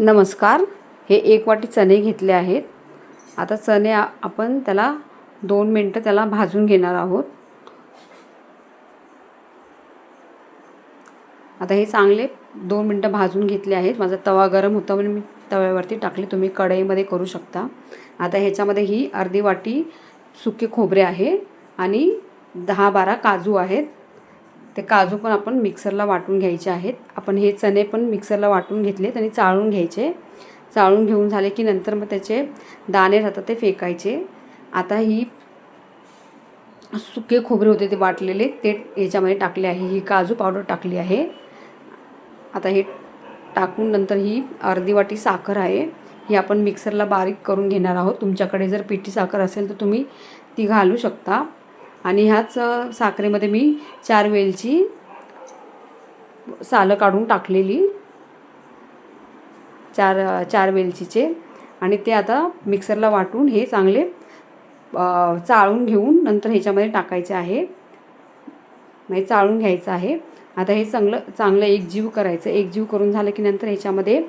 नमस्कार. हे एक वाटी चणे घेतले आहेत. आता चणे आपण त्याला दोन मिनटं त्याला भाजून घेणार आहोत. आता हे चांगले दोन मिनटं भाजून घेतले आहेत. माझा तवा गरम होता म्हणून मी तव्यावरती टाकले. तुम्ही कढईमध्ये करू शकता. आता ह्याच्यामध्ये ही अर्धी वाटी सुके खोबरे आहे आणि दहा बारा काजू आहेत. ते काजू पण आपण मिक्सरला वाटून घ्यायचे आहेत. आपण हे चणे पण मिक्सरला वाटून घेतलेत आणि चाळून घ्यायचे. चाळून घेऊन झाले की नंतर मग त्याचे दाणे राहतात ते फेकायचे. आता ही सुके खोबरे होते ते वाटलेले ते याच्यामध्ये टाकले आहे. ही काजू पावडर टाकली आहे. आता हे टाकून नंतर ही अर्धी वाटी साखर आहे. ही आपण मिक्सरला बारीक करून घेणार आहोत. तुमच्याकडे जर पिठी साखर असेल तर तुम्ही ती घालू शकता. आणि ह्याच साखरेमध्ये मी चार वेलची सालं काढून टाकलेली. चार चार वेलचीचे. आणि ते आता मिक्सरला वाटून हे चांगले चाळून घेऊन नंतर ह्याच्यामध्ये टाकायचे आहे. म्हणजे चाळून घ्यायचं आहे. आता हे चांगलं चांगलं एकजीव करायचं. एकजीव करून झालं की नंतर ह्याच्यामध्ये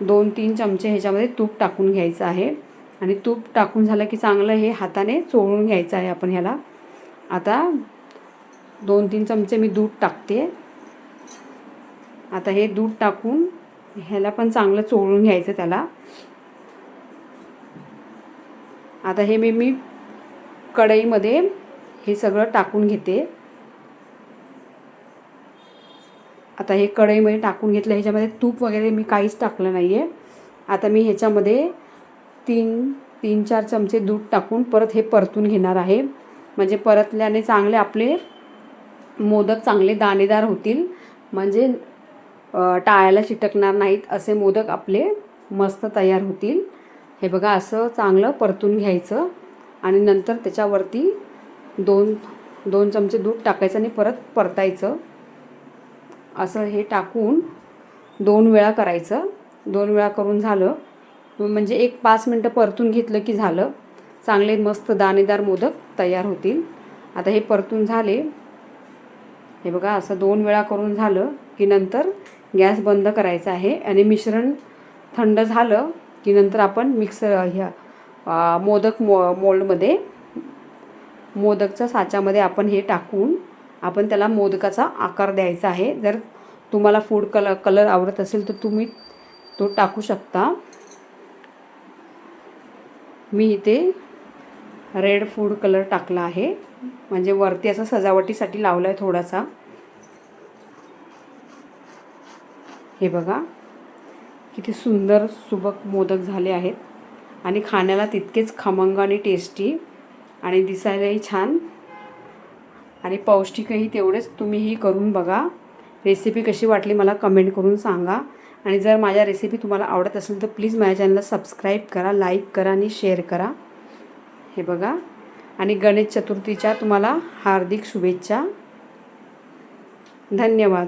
दोन तीन चमचे ह्याच्यामध्ये तूप टाकून घ्यायचं आहे. आणि तूप टाकून झालं की चांगलं हे हाताने चोळून घ्यायचं आहे आपण ह्याला. आता दोन तीन चमचे मी दूध टाकते. आता हे दूध टाकून ह्याला पण चांगलं चोळून घ्यायचं त्याला. आता हे मी मी कढईमध्ये हे सगळं टाकून घेते. आता हे कढईमध्ये टाकून घेतलं ह्याच्यामध्ये तूप वगैरे मी काहीच टाकलं नाही आहे आता मी ह्याच्यामध्ये तीन तीन चार चमचे दूध टाकून परत हे परतून घेणार आहे. म्हणजे परतल्याने चांगले आपले मोदक चांगले दाणेदार होतील. म्हणजे टाळ्याला चिटकणार नाहीत असे मोदक आपले मस्त तयार होतील. हे बघा असं चांगलं परतून घ्यायचं. आणि नंतर त्याच्यावरती दोन दोन चमचे दूध टाकायचं आणि परत परतायचं. असं हे टाकून दोन वेळा करायचं. दोन वेळा करून झालं म्हणजे एक पाच मिनटं परतून घेतलं की झालं. चांगले मस्त दाणेदार मोदक तयार होतील. आता हे परतून झाले. हे बघा असं दोन वेळा करून झालं की नंतर गॅस बंद करायचा आहे आणि मिश्रण थंड झालं की नंतर आपण मिक्सर ह्या मोदक मो मोल्डमध्ये मोदकच्या साच्यामध्ये आपण हे टाकून आपण त्याला मोदकाचा आकार द्यायचा आहे. जर तुम्हाला फूड कल कलर आवडत असेल तर तुम्ही तो टाकू शकता. मी इथे रेड फूड कलर टाकला आहे. म्हणजे वरती असं सजावटीसाठी लावला आहे थोडासा. हे बघा. किती सुंदर सुबक मोदक झाले आहेत. आणि खाण्याला तितकेच खमंग आणि टेस्टी आणि दिसायलाही छान. आणि पौष्टिकही तेवढेच तुम्हीही करून बघा. रेसिपी कशी वाटली मला कमेंट करून सांगा. आणि जर माझ्या रेसिपी तुम्हाला आवडत असेल तर प्लीज माझ्या चॅनलला सबस्क्राईब करा लाईक करा आणि शेअर करा. हे बघा. आणि गणेश चतुर्थीच्या तुम्हाला हार्दिक शुभेच्छा. धन्यवाद.